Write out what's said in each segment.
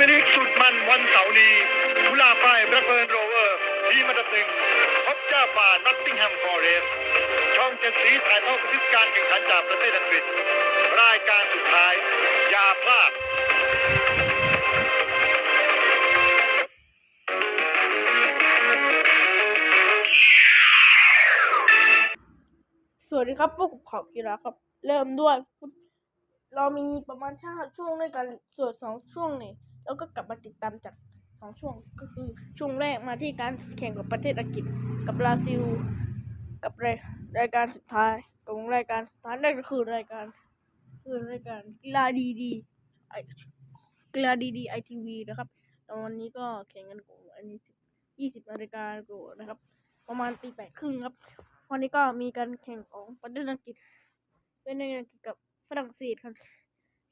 มินิกสุดมันวันเสาร์นี้ทุลาพ่ายแบล็คเบิร์นโรเวอร์ทีมอันดับหนึ่งพบเจ้าป่านัตติงแฮมฟอร์เรสช่องเจ็ดสีถ่ายทอดบันทึกการแข่งขันจากประเทศอังกฤษ รายการสุดท้าย อย่าพลาดสวัสดีครับพวกผมขอบกีฬาครับ เริ่มด้วย เรามีประมาณชาช่วงด้วยกันส่วนสองช่วงนี่ แล้วก็กลับมาติดตามจากสองช่วงก็คือช่วงแรกมาที่การแข่งกับประเทศอังกฤษกับบราซิล กับรายรายการสุดท้ายของรายการสุดท้ายนั่นก็คือรายการ คือรายการกีฬาดีดีไอกีฬาดีดีไอทีวีนะครับแล้ววันนี้ก็แข่งกันของอันนี้ยี่สิบนาฬิกาโกนะครับ ประมาณตีแปดครึ่งครับ วันนี้ก็มีการแข่งของประเทศอังกฤษเป็นในอังกฤษกับฝรั่งเศสครับ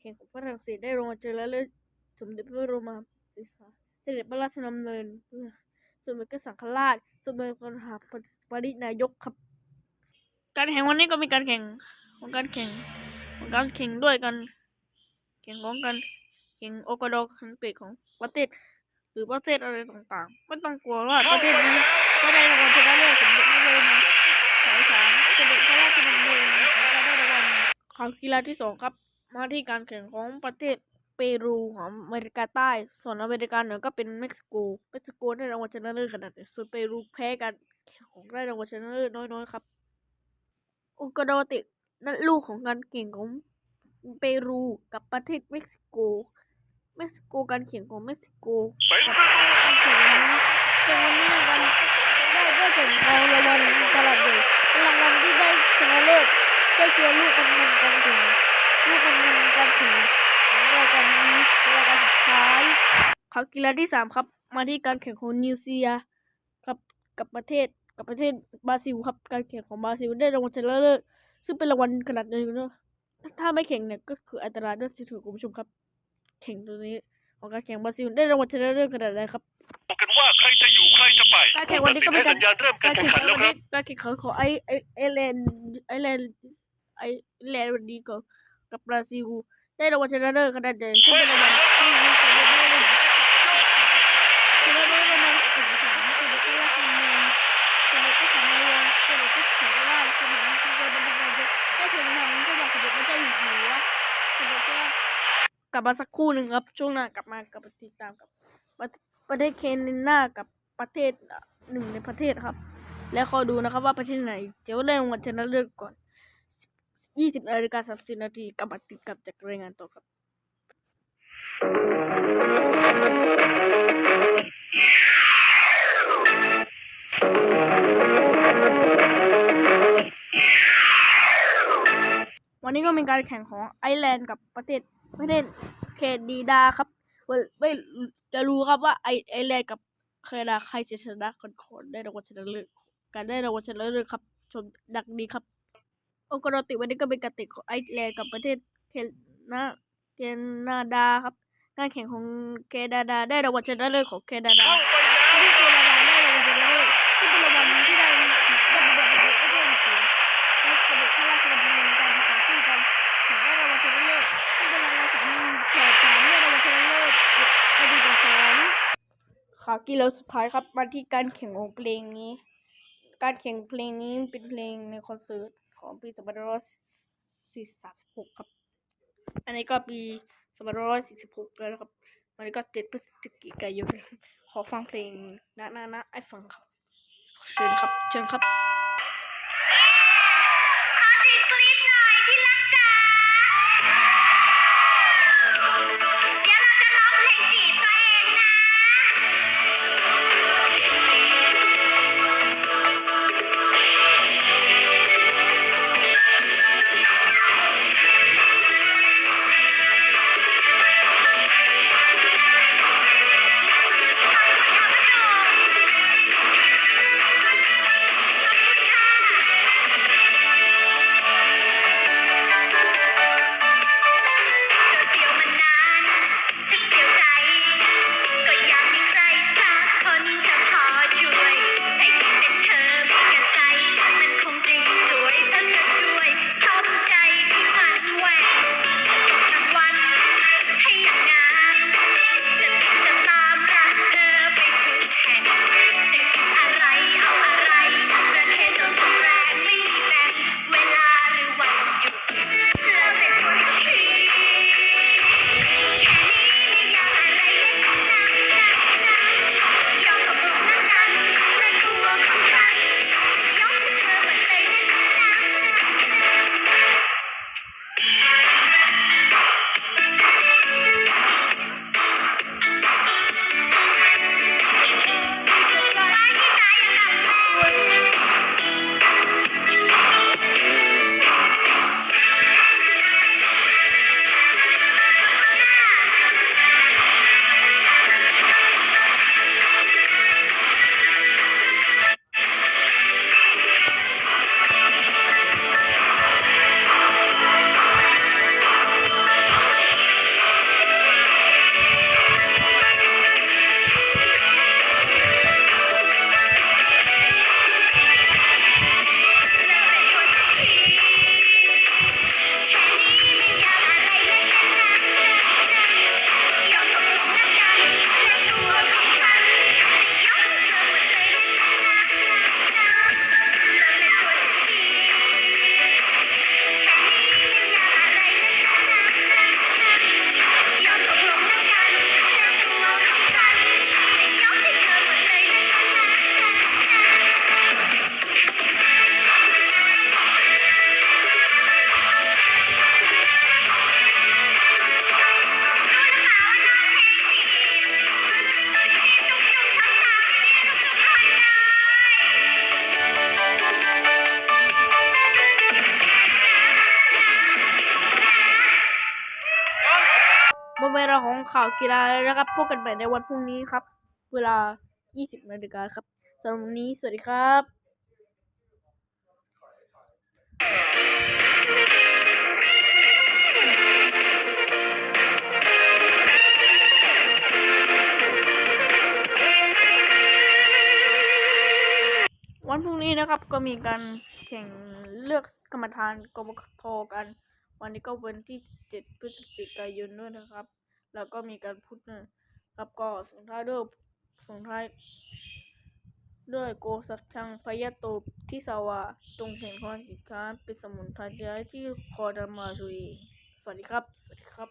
แข่งของฝรั่งเศสได้ลงมาเจอแล้วเลย สมเด็จพระบรมศรีเสด็จพระราชดำเนินสมเด็จพระสังฆราช สมเด็จพระมหาปรินายกครับ การแข่งวันนี้ก็มีการแข่งของการแข่งของการแข่งด้วยกัน แข่งของกันแข่งโอกาโดคังเกตของประเทศ หรือประเทศอะไรต่างๆ ไม่ต้องกลัวว่าประเทศนี้จะได้รางวัลชนะเลิศสมเด็จพระบรมสายสามเสด็จพระราชดำเนินของการได้รางวัลข่าวกีฬาที่สองครับ มาที่การแข่งของประเทศ เปรูของอเมริกาใต้ ส่วนอเมริกาเหนือก็เป็นเม็กซิโก เม็กซิโกได้รางวัลชนะเลิศขนาดส่วนเปรูแพ้การของได้รางวัลชนะเลิศน้อยๆครับอุกาโดตินั่นลูกของการแข่งของเปรูกับประเทศเม็กซิโก เม็กซิโกการแข่งของเม็กซิโกกับการแข่งวันนี้แข่งวันนี้ในวันได้ได้แข่งรางวัลตลาดเลยรางวัลที่ได้ชนะเลิศได้เชียร์ลูกกำลังการแข่งลูกกำลังการแข่ง ของรายการนี้รายการสุดท้ายข่าวกีฬาที่สามครับ มาที่การแข่งของนิวซีแลนด์ครับกับประเทศกับประเทศบราซิลครับ การแข่งของบราซิลได้รางวัลชนะเลิศซึ่งเป็นรางวัลขนาดหนึ่งเนอะถ้าถ้าไม่แข่งเนี่ยก็คืออันตรายด้วยที่ถือคุณผู้ชมครับ แข่งตัวนี้ของการแข่งบราซิลได้รางวัลชนะเลิศขนาดไหนครับบอกกันว่าใครจะอยู่ใครจะไปการแข่งวันนี้ก็เป็นการสัญญาณเริ่มกาการรแข่แข่งงขัขันนวัแล้วนครับนี้การแข่งขันของไอไอไอแลนด์ไอแลนด์ไอแลนด์วันนี้ก็กับบราซิล ได้รางวัลชนะเลิศขนาดใหญ่ซึ่งเป็นรางวัลที่มีคยอดเลยชนะเลิศรางวัลสิ่งสามสมเด็จพระราชดำเนินสมเด็จพระสังฆราชสมเด็จพระสังฆราชสมเด็จพราชได้แข่งขันพระบาทสมเด็จพระเจ้าอยู่หัวสมเด็จพระกลับมาสักครู่หนึ่งครับ ช่วงหน้ากลับมากับติดตามกับ ประประเทศเคนยากับประเทศหนึ่งในประเทศครับ แล้วคอยดูนะครับว่าประเทศไหนจะได้รางวัลชนะเลิศก่อน 20นาฬิกา30นาทีกลับมาติดกับจากรายงานต่อครับ วันนี้ก็มีการแข่งของไอร์แลนด์กับประเทศประเทศเคดีดาครับว้ยไม่จะรู้ครับว่าไอไอร์แลนด์กับเคนาดาใครจะชนะคนคนได้รางวัลชนะเลิศการได้รางวัลชนะเลิศครับ ชมดักดีครับ องค์กรติวันนี้ก็เป็นกติกของไอร์แลนด์กับประเทศเคนนาเคนาดาครับ การแข่งของแคนาดาได้รางวัลชนะเลิศของแคนาดาเคนาดาได้รางวัลชนะเลิศที่เป็นรางวัลที่ได้ได้ประโยชน์ได้ประโยชน์และสมเด็จพระราชดำเนินการต่อสู้กันแข่งได้รางวัลชนะเลิศที่เป็นรางวัลสามีแข่งขันได้รางวัลชนะเลิศอดีตสอนข่ากีฬาสุดท้ายครับมาที่การแข่งของเพลงนี้ การแข่งเพลงนี้เป็นเพลงในคอนเสิร์ต ของปีสองพันร้อยสี่สิบหกครับ อันนี้ก็ปีสองพันสี่สิบหกแล้วนะครับวันนี้ก็เจ็ดพฤศจิกายนขอฟังเพลงนะนะนะไอ้ฟังครับ เชิญครับ เชิญครับ ข่าวกีฬาแล้วนะครับ พบกันใหม่ในวันพรุ่งนี้ครับ เวลา 20นาฬิกาครับสำหรับวันนี้สวัสดีครับวันพรุ่งนี้นะครับก็มีการแข่งเลือกกรรมฐานกบทกัน วันนี้ก็วันที่ 7 พฤศจิกายนด้วยนะครับ แล้วก็มีการพูดนะครับก็ส่งท้ายด้วยส่งท้ายด้วยโกสักชังพยโตที่สาวาตรงเห็นความสินค้าเป็นสมุนไพรที่คอดามาซุยสวัสดีครับ สวัสดีครับ